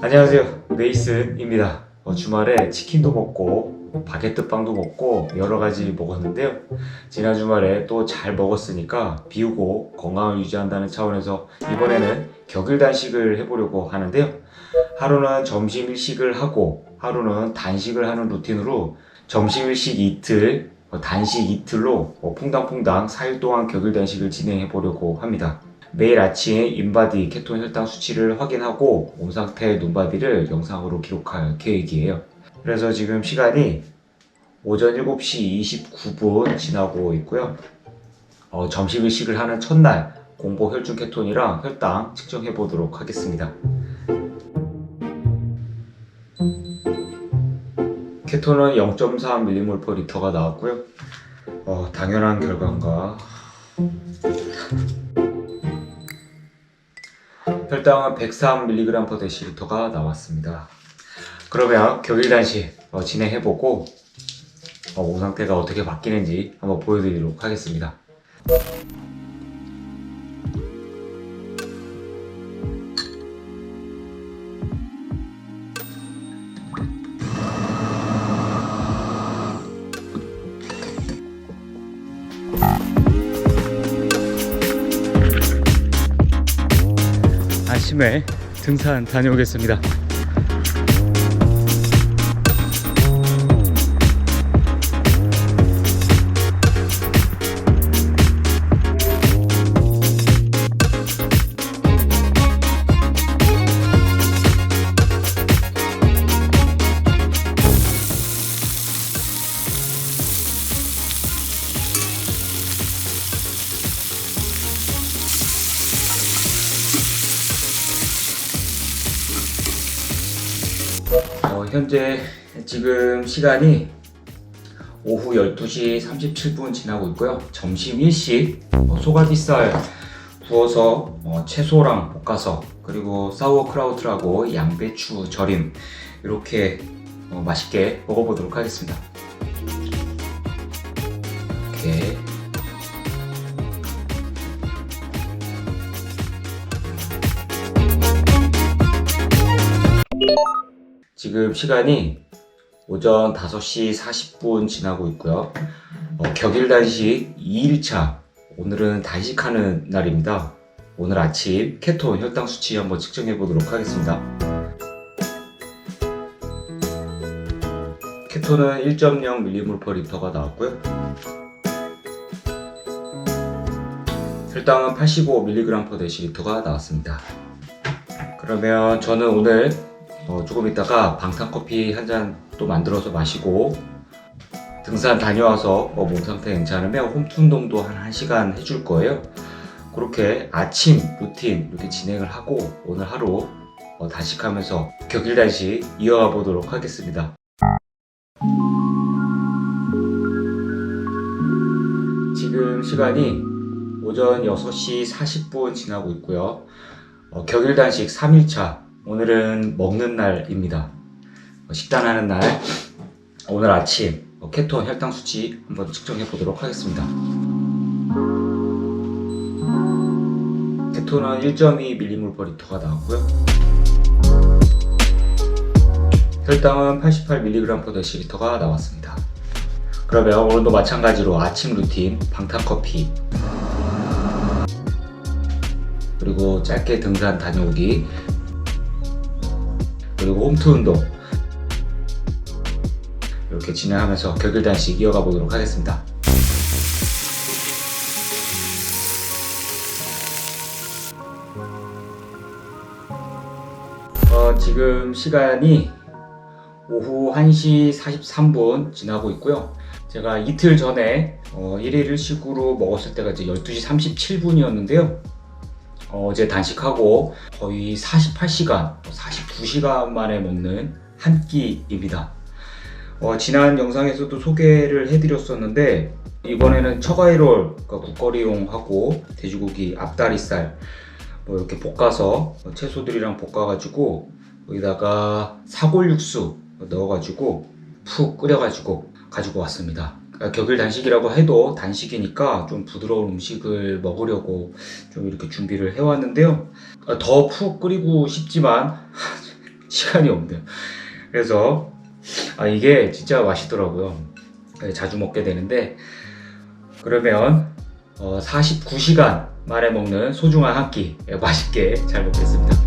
안녕하세요. 메이슨입니다. 어, 주말에 치킨도 먹고 바게트 빵도 먹고 여러 가지 먹었는데요. 지난 주말에 또 잘 먹었으니까 비우고 건강을 유지한다는 차원에서 이번에는 격일 단식을 해보려고 하는데요. 하루는 점심 일식을 하고 하루는 단식을 하는 루틴으로 점심 일식 이틀 어, 단식 이틀로 어, 퐁당퐁당 4일 동안 격일 단식을 진행해 보려고 합니다 매일 아침 인바디 케톤 혈당 수치를 확인하고 몸 상태 눈바디를 영상으로 기록할 계획이에요. 그래서 지금 시간이 오전 7시 29분 지나고 있고요. 어, 점심 일식을 하는 첫날 공복 혈중 케톤이랑 혈당 측정해 보도록 하겠습니다. 케톤은 0.3ml/L가 나왔고요. 어, 당연한 결과인가 혈당은 103mg/dl가 나왔습니다. 그러면 격일 단식 어, 진행해보고 어, 몸 상태가 어떻게 바뀌는지 한번 보여드리도록 하겠습니다. 아침에 등산 다녀오겠습니다. 어, 현재 지금 시간이 오후 12시 37분 지나고 있고요. 점심 일식 어, 소갈비살 구워서 어, 채소랑 볶아서 그리고 사우어크라우트라고 양배추 절임 이렇게 어, 맛있게 먹어보도록 하겠습니다. 이렇게 지금 시간이 오전 5시 40분 지나고 있고요. 어, 격일 단식 2일차. 오늘은 단식하는 날입니다. 오늘 아침 케톤 혈당 수치 한번 측정해 보도록 하겠습니다. 케톤은 1.0ml/L가 나왔고요. 혈당은 85mg/dl가 나왔습니다. 그러면 저는 오늘 어, 조금 있다가 방탄커피 한 잔 또 만들어서 마시고 등산 다녀와서 어, 몸 상태 괜찮으면 홈트 운동도 한 1시간 해줄 거예요. 그렇게 아침 루틴 이렇게 진행을 하고 오늘 하루 어, 단식하면서 격일 단식 이어가 보도록 하겠습니다. 지금 시간이 오전 6시 40분 지나고 있고요. 어, 격일 단식 3일차 오늘은 먹는 날입니다. 어, 식단하는 날. 오늘 아침 어, 케톤 혈당 수치 한번 측정해 보도록 하겠습니다. 케톤은 1.2ml/L가 나왔고요. 혈당은 88mg/dl가 나왔습니다. 그러면 오늘도 마찬가지로 아침 루틴 방탄커피 그리고 짧게 등산 다녀오기 그리고 홈트 운동 이렇게 진행하면서 격일 단식 이어가 보도록 하겠습니다. 어, 지금 시간이 오후 1시 43분 지나고 있고요. 제가 이틀 전에 어, 1일 일식으로 먹었을 때가 이제 12시 37분이었는데요. 어제 단식하고 거의 48시간, 49시간 만에 먹는 한 끼입니다. 어, 지난 영상에서도 소개를 해드렸었는데 이번에는 처가이롤, 그러니까 국거리용하고 돼지고기 앞다리살 뭐 이렇게 볶아서 채소들이랑 볶아가지고 여기다가 사골육수 넣어가지고 푹 끓여가지고 가지고 왔습니다. 격일 단식이라고 해도 단식이니까 좀 부드러운 음식을 먹으려고 좀 이렇게 준비를 해왔는데요. 더 푹 끓이고 싶지만 시간이 없네요. 그래서 아, 이게 진짜 맛있더라고요. 네, 자주 먹게 되는데 그러면 어, 49시간 만에 먹는 소중한 한 끼 맛있게 잘 먹겠습니다.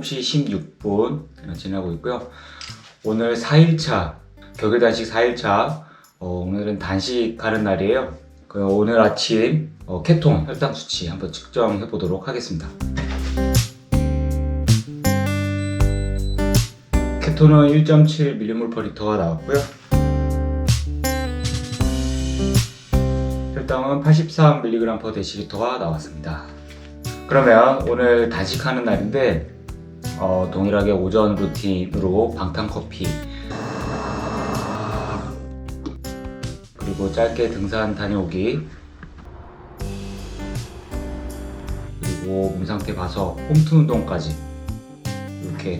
7시 16분 지나고 있고요. 오늘 4일차 격일 단식 4일차 어, 오늘은 단식하는 날이에요. 그 오늘 아침 어, 케톤 혈당 수치 한번 측정해 보도록 하겠습니다. 케톤은 1.7mm가 나왔고요. 혈당은 83mg/dl가 나왔습니다. 그러면 오늘 단식하는 날인데 어, 동일하게 오전 루틴으로 방탄커피 그리고 짧게 등산 다녀오기 그리고 몸 상태 봐서 홈트 운동까지 이렇게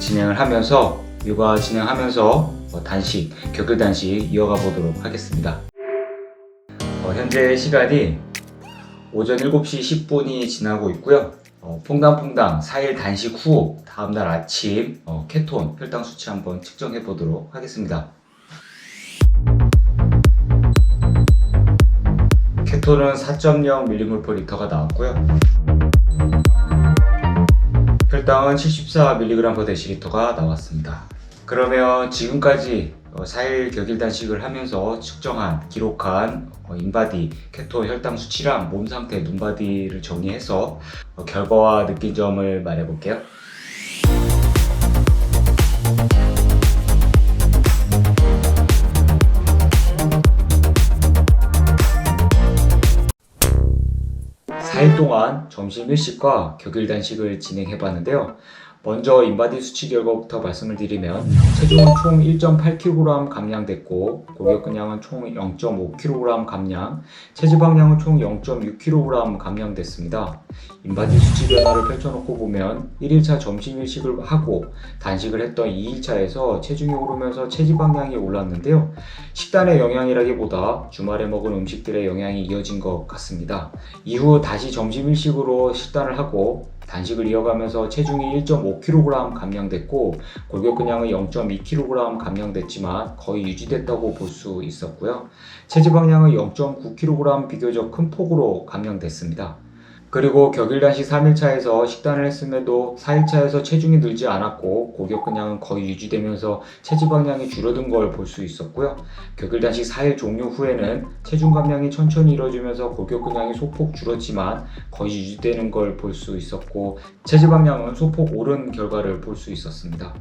진행을 하면서 육아 진행하면서 어, 단식 격일 단식 이어가 보도록 하겠습니다. 어, 현재 시간이 오전 7시 10분이 지나고 있고요. 어, 퐁당퐁당 4일 단식 후 다음날 아침 어, 케톤 혈당 수치 한번 측정해 보도록 하겠습니다. 케톤은 4.0ml/L가 나왔고요. 혈당은 74mg/dl가 나왔습니다. 그러면 지금까지 어, 4일 격일 단식을 하면서 측정한 기록한 어, 인바디 케톤 혈당 수치랑 몸 상태 눈바디를 정리해서 어, 결과와 느낀 점을 말해 볼게요. 사일 동안 점심 일식과 격일 단식을 진행해 봤는데요. 먼저 인바디 수치 결과부터 말씀을 드리면 체중은 총 1.8kg 감량됐고 골격근량은 총 0.5kg 감량, 체지방량은 총 0.6kg 감량됐습니다. 인바디 수치 변화를 펼쳐놓고 보면 1일차 점심 일식을 하고 단식을 했던 2일차에서 체중이 오르면서 체지방량이 올랐는데요. 식단의 영향이라기보다 주말에 먹은 음식들의 영향이 이어진 것 같습니다. 이후 다시 점심 일식으로 식단을 하고 단식을 이어가면서 체중이 1.5kg 감량됐고 골격근량은 0.2kg 감량됐지만 거의 유지됐다고 볼 수 있었고요. 체지방량은 0.9kg 비교적 큰 폭으로 감량됐습니다. 그리고 격일 단식 3일차에서 식단을 했음에도 4일차에서 체중이 늘지 않았고 골격근량은 거의 유지되면서 체지방량이 줄어든 걸 볼 수 있었고요. 격일 단식 4일 종료 후에는 체중 감량이 천천히 이루어지면서 골격근량이 소폭 줄었지만 거의 유지되는 걸 볼 수 있었고 체지방량은 소폭 오른 결과를 볼 수 있었습니다.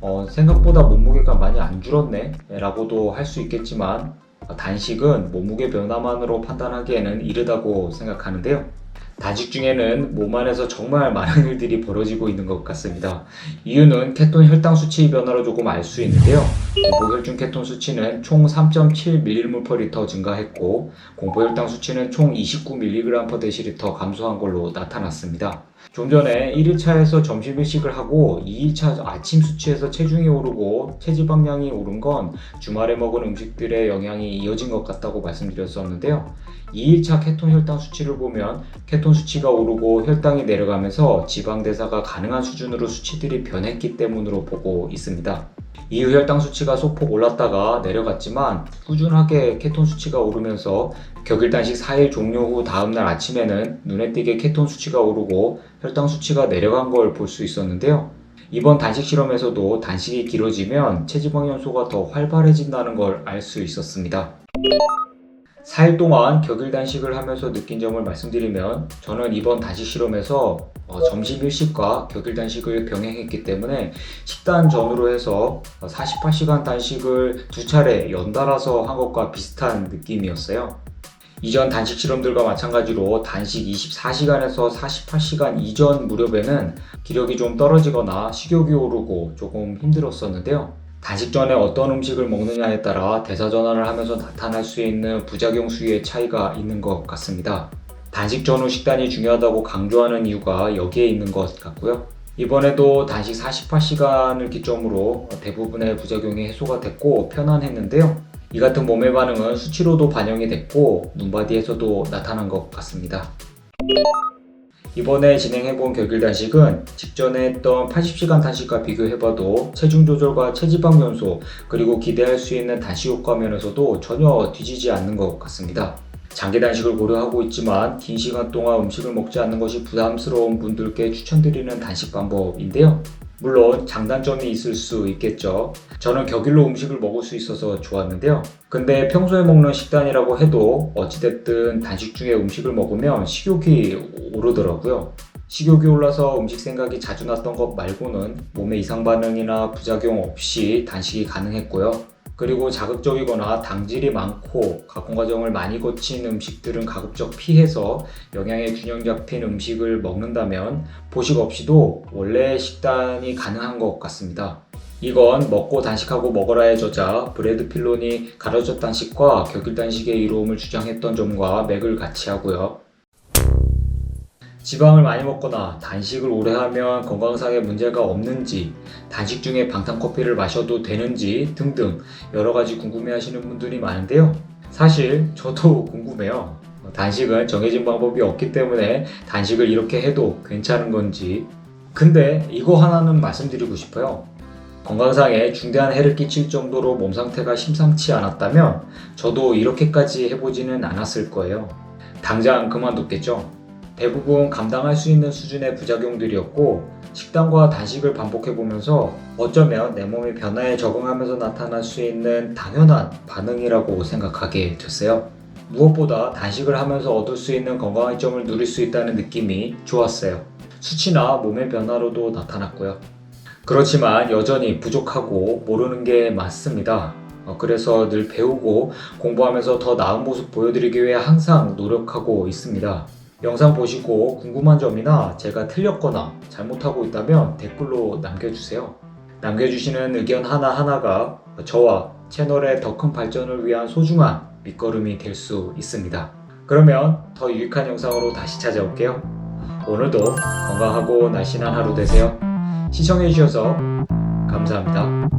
어, 생각보다 몸무게가 많이 안 줄었네 라고도 할 수 있겠지만 어, 단식은 몸무게 변화만으로 판단하기에는 이르다고 생각하는데요. 단식 중에는 몸 안에서 정말 많은 일들이 벌어지고 있는 것 같습니다. 이유는 케톤 혈당 수치 변화로 조금 알 수 있는데요. 공포혈중 케톤 수치는 총 3.7ml/L 증가했고 공포혈당 수치는 총 29mg/dl 감소한 걸로 나타났습니다. 좀 전에 1일차에서 점심 일식을 하고 2일차 아침 수치에서 체중이 오르고 체지방량이 오른 건 주말에 먹은 음식들의 영향이 이어진 것 같다고 말씀드렸었는데요. 2일차 케톤 혈당 수치를 보면 케톤 수치가 오르고 혈당이 내려가면서 지방 대사가 가능한 수준으로 수치들이 변했기 때문으로 보고 있습니다. 이후 혈당 수치가 소폭 올랐다가 내려갔지만 꾸준하게 케톤 수치가 오르면서 격일 단식 4일 종료 후 다음날 아침에는 눈에 띄게 케톤 수치가 오르고 혈당 수치가 내려간 걸 볼 수 있었는데요. 이번 단식 실험에서도 단식이 길어지면 체지방 연소가 더 활발해진다는 걸 알 수 있었습니다. 4일 동안 격일 단식을 하면서 느낀 점을 말씀드리면 저는 이번 단식 실험에서 어, 점심 일식과 격일 단식을 병행했기 때문에 식단 전후로 해서 48시간 단식을 두 차례 연달아서 한 것과 비슷한 느낌이었어요. 이전 단식 실험들과 마찬가지로 단식 24시간에서 48시간 이전 무렵에는 기력이 좀 떨어지거나 식욕이 오르고 조금 힘들었었는데요. 단식 전에 어떤 음식을 먹느냐에 따라 대사 전환을 하면서 나타날 수 있는 부작용 수위의 차이가 있는 것 같습니다. 단식 전후 식단이 중요하다고 강조하는 이유가 여기에 있는 것 같고요. 이번에도 단식 48시간을 기점으로 대부분의 부작용이 해소가 됐고 편안했는데요. 이 같은 몸의 반응은 수치로도 반영이 됐고 눈바디에서도 나타난 것 같습니다. 이번에 진행해본 격일 단식은 직전에 했던 80시간 단식과 비교해봐도 체중 조절과 체지방 연소 그리고 기대할 수 있는 단식 효과 면에서도 전혀 뒤지지 않는 것 같습니다. 장기 단식을 고려하고 있지만 긴 시간 동안 음식을 먹지 않는 것이 부담스러운 분들께 추천드리는 단식 방법인데요. 물론 장단점이 있을 수 있겠죠. 저는 격일로 음식을 먹을 수 있어서 좋았는데요. 근데 평소에 먹는 식단이라고 해도 어찌됐든 단식 중에 음식을 먹으면 식욕이 오르더라고요. 식욕이 올라서 음식 생각이 자주 났던 것 말고는 몸에 이상 반응이나 부작용 없이 단식이 가능했고요. 그리고 자극적이거나 당질이 많고 가공 과정을 많이 거친 음식들은 가급적 피해서 영양의 균형 잡힌 음식을 먹는다면 보식 없이도 원래 식단이 가능한 것 같습니다. 이건 먹고 단식하고 먹어라의 저자 브래드 필론이 가려져 단식과 격일 단식의 이로움을 주장했던 점과 맥을 같이 하고요. 지방을 많이 먹거나 단식을 오래 하면 건강상의 문제가 없는지, 단식 중에 방탄 커피를 마셔도 되는지 등등 여러 가지 궁금해 하시는 분들이 많은데요. 사실 저도 궁금해요. 단식은 정해진 방법이 없기 때문에 단식을 이렇게 해도 괜찮은 건지. 근데 이거 하나는 말씀드리고 싶어요. 건강상에 중대한 해를 끼칠 정도로 몸 상태가 심상치 않았다면 저도 이렇게까지 해보지는 않았을 거예요. 당장 그만뒀겠죠. 대부분 감당할 수 있는 수준의 부작용들이었고 식단과 단식을 반복해보면서 어쩌면 내 몸이 변화에 적응하면서 나타날 수 있는 당연한 반응이라고 생각하게 됐어요. 무엇보다 단식을 하면서 얻을 수 있는 건강의 점을 누릴 수 있다는 느낌이 좋았어요. 수치나 몸의 변화로도 나타났고요. 그렇지만 여전히 부족하고 모르는 게 많습니다. 어, 그래서 늘 배우고 공부하면서 더 나은 모습 보여드리기 위해 항상 노력하고 있습니다. 영상 보시고 궁금한 점이나 제가 틀렸거나 잘못하고 있다면 댓글로 남겨주세요. 남겨주시는 의견 하나하나가 저와 채널의 더 큰 발전을 위한 소중한 밑거름이 될 수 있습니다. 그러면 더 유익한 영상으로 다시 찾아올게요. 오늘도 건강하고 날씬한 하루 되세요. 시청해주셔서 감사합니다.